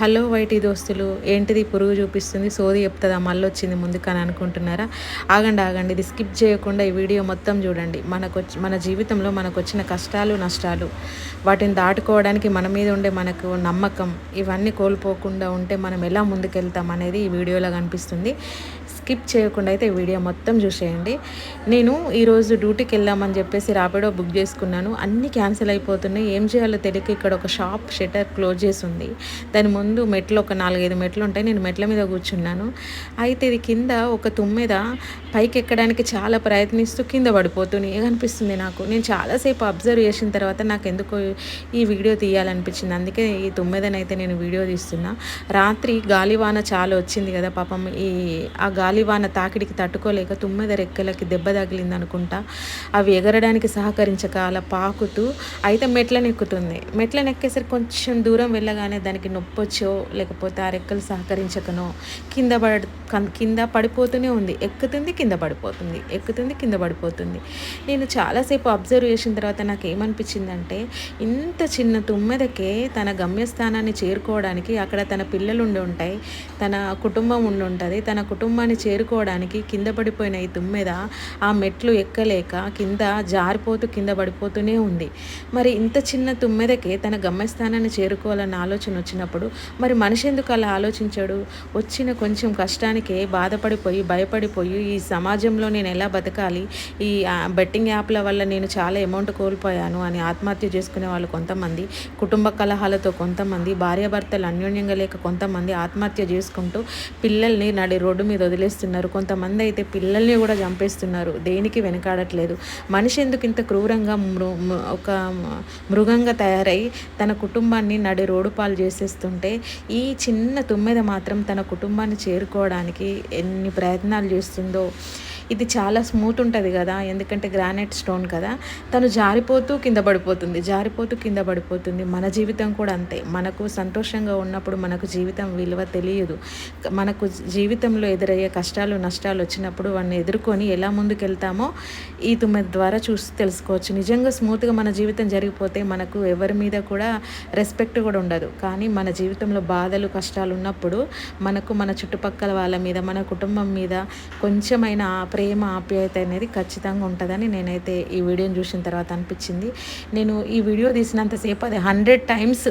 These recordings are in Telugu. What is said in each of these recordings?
హలో వైటీ దోస్తులు ఏంటిది పురుగు చూపిస్తుంది? సోది చెప్తుందా? మళ్ళీ వచ్చింది ముందుకని అనుకుంటున్నారా? ఆగండి ఆగండి ఇది స్కిప్ చేయకుండా ఈ వీడియో మొత్తం చూడండి. మనకు మన జీవితంలో మనకు వచ్చిన కష్టాలు నష్టాలు వాటిని దాటుకోవడానికి మన మీద ఉండే మనకు నమ్మకం ఇవన్నీ కోల్పోకుండా ఉంటే మనం ఎలా ముందుకెళ్తాం అనేది ఈ వీడియోలో కనిపిస్తుంది. స్కిప్ చేయకుండా అయితే వీడియో మొత్తం చూసేయండి. నేను ఈరోజు డ్యూటీకి వెళ్దామని చెప్పేసి రాపిడో బుక్ చేసుకున్నాను. అన్నీ క్యాన్సిల్ అయిపోతున్నాయి. ఏం చేయాలో తెలియక ఇక్కడ ఒక షాప్ షట్టర్ క్లోజ్ చేసి ఉంది. దాని ముందు ముందు మెట్లు ఒక నాలుగైదు మెట్లు ఉంటాయి. నేను మెట్ల మీద కూర్చున్నాను. అయితే ఇది కింద ఒక తుమ్మెద పైకి ఎక్కడానికి చాలా ప్రయత్నిస్తూ కింద పడిపోతుంది అనిపిస్తుంది నాకు. నేను చాలాసేపు అబ్జర్వ్ చేసిన తర్వాత నాకు ఎందుకో ఈ వీడియో తీయాలనిపించింది. అందుకే ఈ తుమ్మెదనైతే నేను వీడియో తీస్తున్నా. రాత్రి గాలివాన చాలా వచ్చింది కదా పాపం. ఈ ఆ గాలివాన తాకిడికి తట్టుకోలేక తుమ్మెద రెక్కలకి దెబ్బ తగిలింది అనుకుంటా. అవి ఎగరడానికి సహకరించక అలా పాకుతూ అయితే మెట్లనెక్కుతుంది. మెట్లనెక్కేసరికి కొంచెం దూరం వెళ్ళగానే దానికి నొప్పి వచ్చి లేకపోతే ఆ రెక్కలు సహకరించకనో కింద పడ కింద పడిపోతూనే ఉంది. ఎక్కుతుంది కింద పడిపోతుంది. ఎక్కుతుంది కింద పడిపోతుంది. నేను చాలాసేపు అబ్జర్వ్ చేసిన తర్వాత నాకు ఏమనిపించిందంటే ఇంత చిన్న తుమ్మెదకే తన గమ్యస్థానాన్ని చేరుకోవడానికి అక్కడ తన పిల్లలు ఉండి ఉంటాయి తన కుటుంబం ఉండి ఉంటుంది తన కుటుంబాన్ని చేరుకోవడానికి కింద పడిపోయిన ఈ తుమ్మెద ఆ మెట్లు ఎక్కలేక కింద జారిపోతూ కింద పడిపోతూనే ఉంది. మరి ఇంత చిన్న తుమ్మెదకే తన గమ్యస్థానాన్ని చేరుకోవాలన్న ఆలోచన వచ్చినప్పుడు మరి మనిషి ఎందుకు అలా ఆలోచించాడు? వచ్చిన కొంచెం కష్టానికే బాధపడిపోయి భయపడిపోయి ఈ సమాజంలో నేను ఎలా బతకాలి? ఈ బెట్టింగ్ యాప్ల వల్ల నేను చాలా అమౌంట్ కోల్పోయాను అని ఆత్మహత్య చేసుకునే వాళ్ళు కొంతమంది కుటుంబ కలహాలతో కొంతమంది భార్యాభర్తలు అన్యోన్యంగా లేక కొంతమంది ఆత్మహత్య చేసుకుంటూ పిల్లల్ని నడి రోడ్డు మీద వదిలేస్తున్నారు. కొంతమంది అయితే పిల్లల్ని కూడా చంపేస్తున్నారు. దేనికి వెనకాడట్లేదు? మనిషి ఎందుకు ఇంత క్రూరంగా మృ- ఒక మృగంగా తయారై తన కుటుంబాన్ని నడి రోడ్డు పాలు చేసేస్తుంటే ఈ చిన్న తుమ్మెద మాత్రం తన కుటుంబాన్ని చేరుకోవడానికి ఎన్ని ప్రయత్నాలు చేస్తుందో ఇది చాలా స్మూత్ ఉంటుంది కదా ఎందుకంటే గ్రానైట్ స్టోన్ కదా. తను జారిపోతూ కింద పడిపోతుంది జారిపోతూ కింద పడిపోతుంది. మన జీవితం కూడా అంతే. మనకు సంతోషంగా ఉన్నప్పుడు మనకు జీవితం విలువ తెలియదు. మనకు జీవితంలో ఎదురయ్యే కష్టాలు నష్టాలు వచ్చినప్పుడు వాడిని ఎదుర్కొని ఎలా ముందుకెళ్తామో ఈ తుమ్మెద ద్వారా చూసి తెలుసుకోవచ్చు. నిజంగా స్మూత్గా మన జీవితం జరిగిపోతే మనకు ఎవరి మీద కూడా రెస్పెక్ట్ కూడా ఉండదు. కానీ మన జీవితంలో బాధలు కష్టాలు ఉన్నప్పుడు మనకు మన చుట్టుపక్కల వాళ్ళ మీద మన కుటుంబం మీద కొంచెమైన ఆ ప్రేమ ఆప్యాయత అనేది ఖచ్చితంగా ఉంటుందని నేనైతే ఈ వీడియోని చూసిన తర్వాత అనిపించింది. నేను ఈ వీడియో తీసినంతసేపు అది హండ్రెడ్ టైమ్స్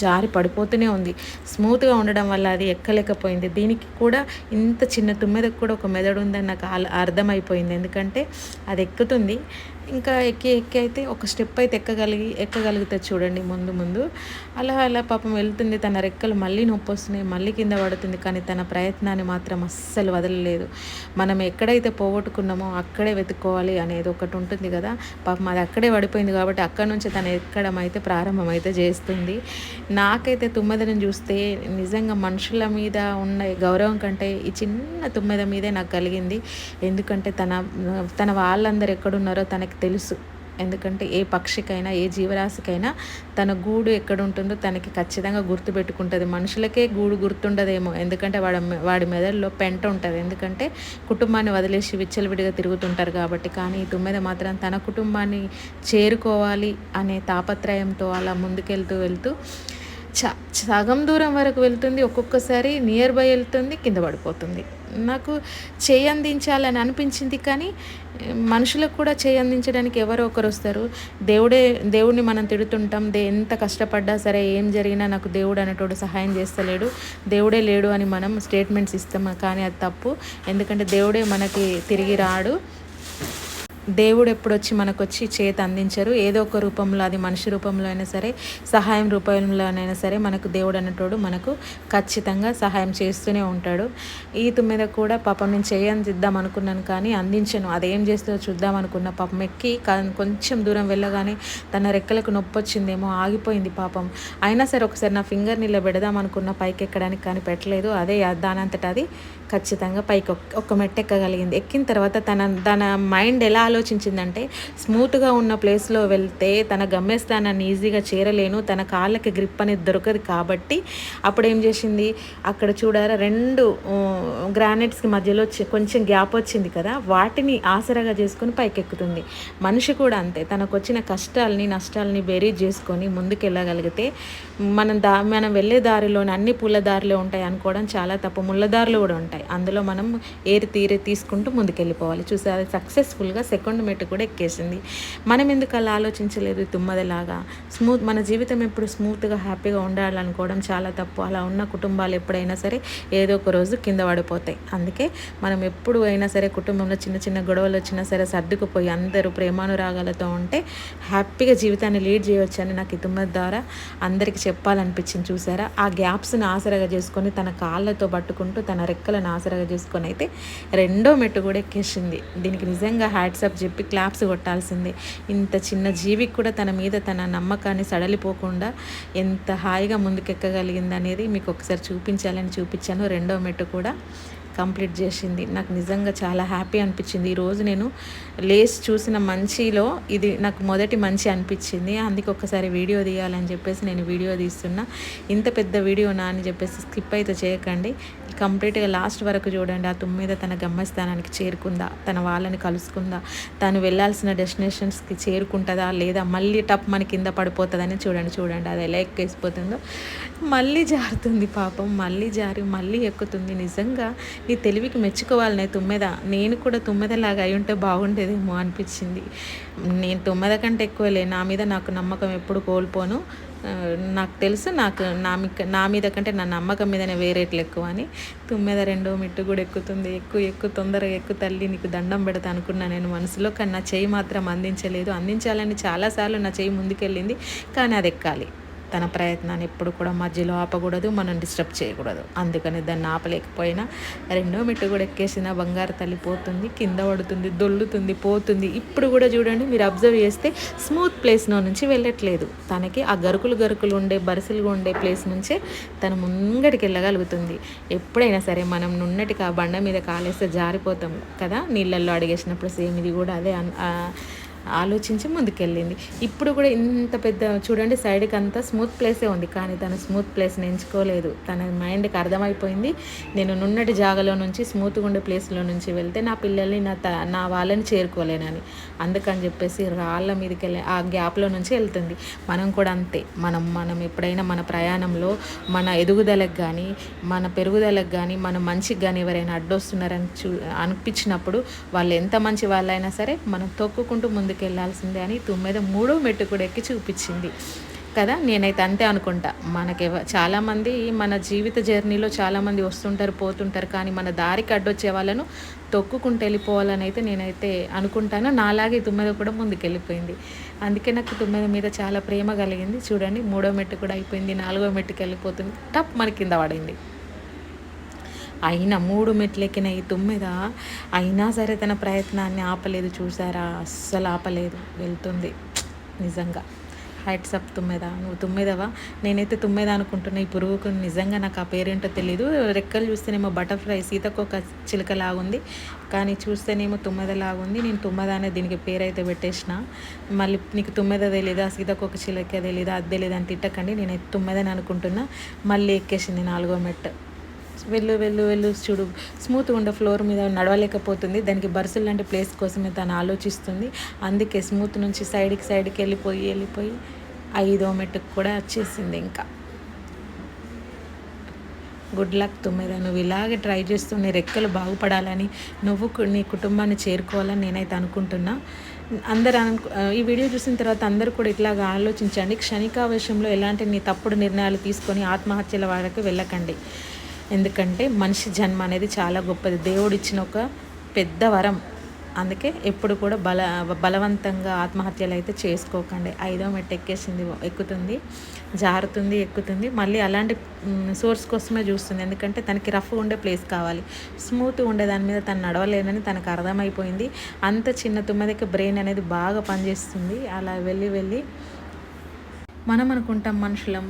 జారి పడిపోతూనే ఉంది. స్మూత్గా ఉండడం వల్ల అది ఎక్కలేకపోయింది. దీనికి కూడా ఇంత చిన్న తుమ్మెదకు కూడా ఒక మెదడు ఉందని నాకు అర్థమైపోయింది. ఎందుకంటే అది ఎక్కుతుంది. ఇంకా ఎక్కి ఎక్కి అయితే ఒక స్టెప్ అయితే ఎక్కగలిగి ఎక్కగలుగుతుంది చూడండి ముందు ముందు. అలా అలా పాపం వెళ్తుంది తన రెక్కలు మళ్ళీ నొప్పి వస్తున్నాయి మళ్ళీ కింద పడుతుంది కానీ తన ప్రయత్నాన్ని మాత్రం అస్సలు వదలలేదు. మనం ఎక్కడైతే పోగొట్టుకున్నామో అక్కడే వెతుక్కోవాలి అనేది ఒకటి ఉంటుంది కదా. పాపం అది అక్కడే పడిపోయింది కాబట్టి అక్కడ నుంచి తను ఎక్కడం అయితే ప్రారంభం అయితే చేస్తుంది. నాకైతే తుమ్మెదను చూస్తే నిజంగా మనుషుల మీద ఉన్న గౌరవం కంటే ఈ చిన్న తుమ్మెద మీదే నాకు కలిగింది. ఎందుకంటే తన తన వాళ్ళందరూ ఎక్కడున్నారో తనకి తెలుసు. ఎందుకంటే ఏ పక్షికైనా ఏ జీవరాశికైనా తన గూడు ఎక్కడ ఉంటుందో తనకి ఖచ్చితంగా గుర్తుపెట్టుకుంటుంది. మనుషులకే గూడు గుర్తుండదేమో. ఎందుకంటే వాడి వాడి మెదడులో పెంట ఉంటుంది. ఎందుకంటే కుటుంబాన్ని వదిలేసి విచ్చలవిడిగా తిరుగుతుంటారు కాబట్టి. కానీ ఈ తుమ్మెద మాత్రం తన కుటుంబాన్ని చేరుకోవాలి అనే తాపత్రయంతో అలా ముందుకెళ్తూ వెళ్తూ సగం దూరం వరకు వెళ్తుంది ఒక్కొక్కసారి నియర్ బై వెళ్తుంది కింద పడిపోతుంది. నాకు చేయి అందించాలని అనిపించింది కానీ మనుషులకు కూడా చేయి అందించడానికి ఎవరో ఒకరు వస్తారు. దేవుడే దేవుడిని మనం తిడుతుంటాం దే ఎంత కష్టపడ్డా సరే ఏం జరిగినా నాకు దేవుడు అనేటోడు సహాయం చేస్తలేడు. దేవుడే లేడు అని మనం స్టేట్మెంట్స్ ఇస్తాం కానీ అది తప్పు. ఎందుకంటే దేవుడే మనకి తిరిగి రాడు. దేవుడు ఎప్పుడు వచ్చి మనకు వచ్చి చేతి అందించరు? ఏదో ఒక రూపంలో అది మనిషి రూపంలో అయినా సరే సహాయం రూపంలోనైనా సరే మనకు దేవుడు అన్నటోడు మనకు ఖచ్చితంగా సహాయం చేస్తూనే ఉంటాడు. ఈత మీద కూడా పాపం నేను చేయందిద్దాం అనుకున్నాను కానీ అందించను. అదేం చేస్తుందో చూద్దాం అనుకున్న పాపం ఎక్కి కొంచెం దూరం వెళ్ళగానే తన రెక్కలకు నొప్పి వచ్చిందేమో ఆగిపోయింది పాపం. అయినా సరే ఒకసారి నా ఫింగర్ ఇలా పెడదాం అనుకున్న పైకి ఎక్కడానికి కానీ పెట్టలేదు. అదే దానంతట అది ఖచ్చితంగా పైకి ఒక ఒక్క మెట్టు ఎక్కగలిగింది. ఎక్కిన తర్వాత తన తన మైండ్ ఎలా ఆలోచించిందంటే స్మూత్గా ఉన్న ప్లేస్లో వెళ్తే తన గమ్యస్థానాన్ని ఈజీగా చేరలేను తన కాళ్ళకి గ్రిప్ అనేది దొరకదు కాబట్టి అప్పుడు ఏం చేసింది? అక్కడ చూడారా రెండు గ్రానైట్స్కి మధ్యలో కొంచెం గ్యాప్ వచ్చింది కదా వాటిని ఆసరాగా చేసుకొని పైకెక్కుతుంది మనిషి కూడా అంతే తనకు వచ్చిన కష్టాలని నష్టాలని బేరీజ్ చేసుకొని ముందుకెళ్ళగలిగితే మనం దా మనం వెళ్ళే దారిలోని అన్ని పూల దారిలో ఉంటాయి అనుకోవడం చాలా తప్పు ముళ్ళ దారులు కూడా ఉంటాయి. అందులో మనం ఏరి తీరే తీసుకుంటూ ముందుకెళ్ళిపోవాలి. చూసారు? సక్సెస్ఫుల్గా సెకండ్ మెట్టు కూడా ఎక్కేసింది. మనం ఎందుకు అలా ఆలోచించలేదు? తుమ్మదలాగా. స్మూత్ మన జీవితం ఎప్పుడు స్మూత్గా హ్యాపీగా ఉండాలనుకోవడం చాలా తప్పు. అలా ఉన్న కుటుంబాలు ఎప్పుడైనా సరే ఏదో ఒక రోజు కింద పడిపోతాయి. అందుకే మనం ఎప్పుడు అయినా సరే కుటుంబంలో చిన్న చిన్న గొడవలు వచ్చినా సరే సర్దుకుపోయి అందరూ ప్రేమానురాగాలతో ఉంటే హ్యాపీగా జీవితాన్ని లీడ్ చేయవచ్చని నాకు ఈ తుమ్మద ద్వారా అందరికీ చెప్పాలనిపించింది. చూసారా? ఆ గ్యాప్స్ని ఆసరగా చేసుకొని తన కాళ్ళతో పట్టుకుంటూ తన రెక్కలను ఆసరాగా చూసుకొని అయితే రెండో మెట్టు కూడా ఎక్కేసింది. దీనికి నిజంగా హ్యాట్సప్ చెప్పి క్లాప్స్ కొట్టాల్సిందే. ఇంత చిన్న జీవికి కూడా తన మీద తన నమ్మకాన్ని సడలిపోకుండా ఎంత హాయిగా ముందుకెక్కగలిగింది అనేది మీకు ఒకసారి చూపించాలని చూపించాను. రెండో మెట్టు కూడా కంప్లీట్ చేసింది. నాకు నిజంగా చాలా హ్యాపీ అనిపించింది. ఈరోజు నేను లేస్ చూసిన మంచిలో ఇది నాకు మొదటి మంచి అనిపించింది. అందుకే ఒకసారి వీడియో తీయాలని చెప్పేసి నేను వీడియో తీస్తున్నా. ఇంత పెద్ద వీడియోనా అని చెప్పేసి స్కిప్ అయితే చేయకండి. కంప్లీట్గా లాస్ట్ వరకు చూడండి. ఆ తుమ్మిద తన గమ్యస్థానానికి చేరుకుందా? తన వాళ్ళని కలుసుకుందా? తను వెళ్ళాల్సిన డెస్టినేషన్స్కి చేరుకుంటుందా? లేదా మళ్ళీ టప్ మన కింద పడిపోతుందని చూడండి. చూడండి. అది ఎలా ఎక్కేసిపోతుందో. మళ్ళీ జారుతుంది పాపం. మళ్ళీ జారి మళ్ళీ ఎక్కుతుంది. నిజంగా నీ తెలివికి మెచ్చుకోవాలనే తుమ్మెద. నేను కూడా తుమ్మెదలాగా అయి ఉంటే బాగుండేదేమో అనిపించింది. నేను తుమ్మెద కంటే ఎక్కువలే నా మీద నాకు నమ్మకం ఎప్పుడు కోల్పోను. నాకు తెలుసు నాకు నా నా మీద కంటే నా నమ్మకం మీదనే వేరేట్లు ఎక్కువ అని. తుమ్మెద రెండో మిట్టు కూడా ఎక్కుతుంది. ఎక్కువ ఎక్కువ తొందరగా ఎక్కువ తల్లి నీకు దండం పెడతా అనుకున్నా నేను మనసులో కానీ నా చెయ్యి మాత్రం అందించలేదు. అందించాలని చాలాసార్లు నా చెయ్యి ముందుకెళ్ళింది కానీ అది ఎక్కాలి. తన ప్రయత్నాన్ని ఎప్పుడు కూడా మధ్యలో ఆపకూడదు మనం డిస్టర్బ్ చేయకూడదు. అందుకని దాన్ని ఆపలేకపోయినా రెండో మెట్టు కూడా ఎక్కేసిన బంగారు తల్లి పోతుంది కింద పడుతుంది దొల్లుతుంది పోతుంది. ఇప్పుడు కూడా చూడండి మీరు అబ్జర్వ్ చేస్తే స్మూత్ ప్లేస్లో నుంచి వెళ్ళట్లేదు. తనకి ఆ గరుకులు గరుకులు ఉండే బరుసలుగా ఉండే ప్లేస్ నుంచే తను ముంగడికి వెళ్ళగలుగుతుంది. ఎప్పుడైనా సరే మనం నున్నటికి ఆ బండ మీద కాలేస్తే జారిపోతాం కదా నీళ్ళల్లో అడిగేసినప్పుడు సేమ్ ఇది కూడా అదే ఆలోచించి ముందుకెళ్ళింది. ఇప్పుడు కూడా ఇంత పెద్ద చూడండి సైడ్కి అంతా స్మూత్ ప్లేసే ఉంది. కానీ తను స్మూత్ ప్లేస్ని ఎంచుకోలేదు. తన మైండ్కి అర్థమైపోయింది. నేను నున్నటి జాగలో నుంచి స్మూత్గా ఉండే ప్లేస్లో నుంచి వెళ్తే నా పిల్లల్ని నా త నా వాళ్ళని చేరుకోలేనని. అందుకని చెప్పేసి రాళ్ళ మీదకి వెళ్ళే ఆ గ్యాప్లో నుంచి వెళ్తుంది. మనం కూడా అంతే. మనం మనం ఎప్పుడైనా మన ప్రయాణంలో మన ఎదుగుదలకు కానీ మన పెరుగుదలకు కానీ మన మంచికి కానీ ఎవరైనా అడ్డొస్తున్నారని చూ అనిపించినప్పుడు వాళ్ళు ఎంత మంచి వాళ్ళైనా సరే మనం తొక్కుకుంటూ ముందు ముందుకు వెళ్ళాల్సిందే అని తుమ్మెద మూడో మెట్టు కూడా ఎక్కి చూపించింది. కదా నేనైతే అంతే అనుకుంటా. మనకి చాలామంది మన జీవిత జర్నీలో చాలామంది వస్తుంటారు పోతుంటారు కానీ మన దారికి అడ్డొచ్చే వాళ్ళను తొక్కుకుంటూ వెళ్ళిపోవాలని అయితే నేనైతే అనుకుంటాను. నాలాగే తుమ్మెద కూడా ముందుకు వెళ్ళిపోయింది అందుకే నాకు తుమ్మెద మీద చాలా ప్రేమ కలిగింది. చూడండి మూడో మెట్టు కూడా అయిపోయింది నాలుగో మెట్టుకు వెళ్ళిపోతుంది టప్ మన కింద పడింది. అయినా మూడు మెట్లెక్కిన ఈ తుమ్మెద అయినా సరే తన ప్రయత్నాన్ని ఆపలేదు చూసారా? అస్సలు ఆపలేదు. వెళ్తుంది. నిజంగా. హైట్స్ అప్ తుమ్మెదా. నువ్వు తుమ్మెదవా? నేనైతే తుమ్మెదా అనుకుంటున్నా. ఈ పురుగుకు నిజంగా నాకు ఆ పేరేంటో తెలీదు. రెక్కలు చూస్తేనేమో బటర్ఫ్లై సీతకొక చిలుక లాగుంది కానీ చూస్తేనేమో తుమ్మెద లాగుంది నేను తుమ్మెద అనే దీనికి పేరైతే పెట్టేసిన. మళ్ళీ నీకు తుమ్మెద తెలీదా? సీతకొక చిలక తెలీదా? అది తెలీదా? అని తిట్టకండి. నేనైతే తుమ్మెదని అనుకుంటున్నా. మళ్ళీ ఎక్కేసింది నాలుగో మెట్టు. వెళ్ళు వెళ్ళు వెళ్ళు చూడు. స్మూత్గా ఉండే ఫ్లోర్ మీద నడవలేకపోతుంది. దానికి బరుసులు లాంటి ప్లేస్ కోసమే తను ఆలోచిస్తుంది. అందుకే స్మూత్ నుంచి సైడ్కి సైడ్కి వెళ్ళిపోయి వెళ్ళిపోయి ఐదో మెట్టుకు కూడా వచ్చేసింది ఇంకా. గుడ్ లక్ తుమ్మెద నువ్వు ఇలాగే ట్రై చేస్తూ నీ రెక్కలు బాగుపడాలని నువ్వు నీ కుటుంబాన్ని చేరుకోవాలని నేనైతే అనుకుంటున్నా. అందరు అనుకు ఈ వీడియో చూసిన తర్వాత అందరూ కూడా ఇట్లాగా ఆలోచించండి. క్షణికావేశంలో ఎలాంటి నీ తప్పుడు నిర్ణయాలు తీసుకొని ఆత్మహత్యల వరకు వెళ్ళకండి. ఎందుకంటే మనిషి జన్మ అనేది చాలా గొప్పది. దేవుడు ఇచ్చిన ఒక పెద్ద వరం. అందుకే ఎప్పుడు కూడా బల బలవంతంగా ఆత్మహత్యలు అయితే చేసుకోకండి. ఐదో మెట్టు ఎక్కేసింది ఎక్కుతుంది జారుతుంది ఎక్కుతుంది. మళ్ళీ అలాంటి సోర్స్ కోసమే చూస్తుంది. ఎందుకంటే తనకి రఫ్ ఉండే ప్లేస్ కావాలి. స్మూత్ ఉండే దాని మీద తను నడవలేనని తనకు అర్థమైపోయింది. అంత చిన్న తుమ్మదికి బ్రెయిన్ అనేది బాగా పనిచేస్తుంది. అలా వెళ్ళి వెళ్ళి మనం అనుకుంటాం మనుషులం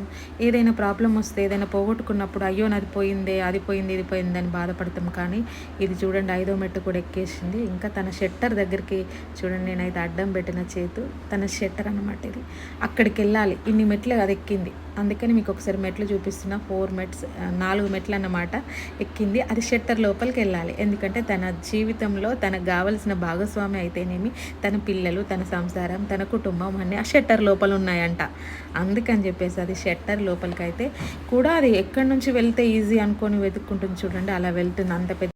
ఏదైనా ప్రాబ్లం వస్తే ఏదైనా పోగొట్టుకున్నప్పుడు అయ్యో నాది పోయిందే అది పోయింది ఇది పోయింది అని బాధపడతాం. కానీ ఇది చూడండి ఐదో మెట్టు కూడా ఎక్కేసింది. ఇంకా తన షెట్టర్ దగ్గరికి చూడండి నేనైతే అడ్డం పెట్టిన చేతు తన షెట్టర్ అనమాట ఇది. అక్కడికి వెళ్ళాలి. ఇన్ని మెట్లు అది ఎక్కింది. అందుకని మీకు ఒకసారి మెట్లు చూపిస్తున్నా. ఫోర్ మెట్స్ నాలుగు మెట్లు అన్నమాట ఎక్కింది. అది షట్టర్ లోపలికి వెళ్ళాలి. ఎందుకంటే తన జీవితంలో తనకు కావలసిన భాగస్వామి అయితేనేమి తన పిల్లలు తన సంసారం తన కుటుంబం అన్నీ ఆ షట్టర్ లోపల ఉన్నాయంట. అందుకని చెప్పేసి అది షట్టర్ లోపలికి అయితే కూడా అది ఎక్కడి నుంచి వెళ్తే ఈజీ అనుకొని వెతుక్కుంటుంది చూడండి. అలా వెళ్తుంది. అంత పెద్ద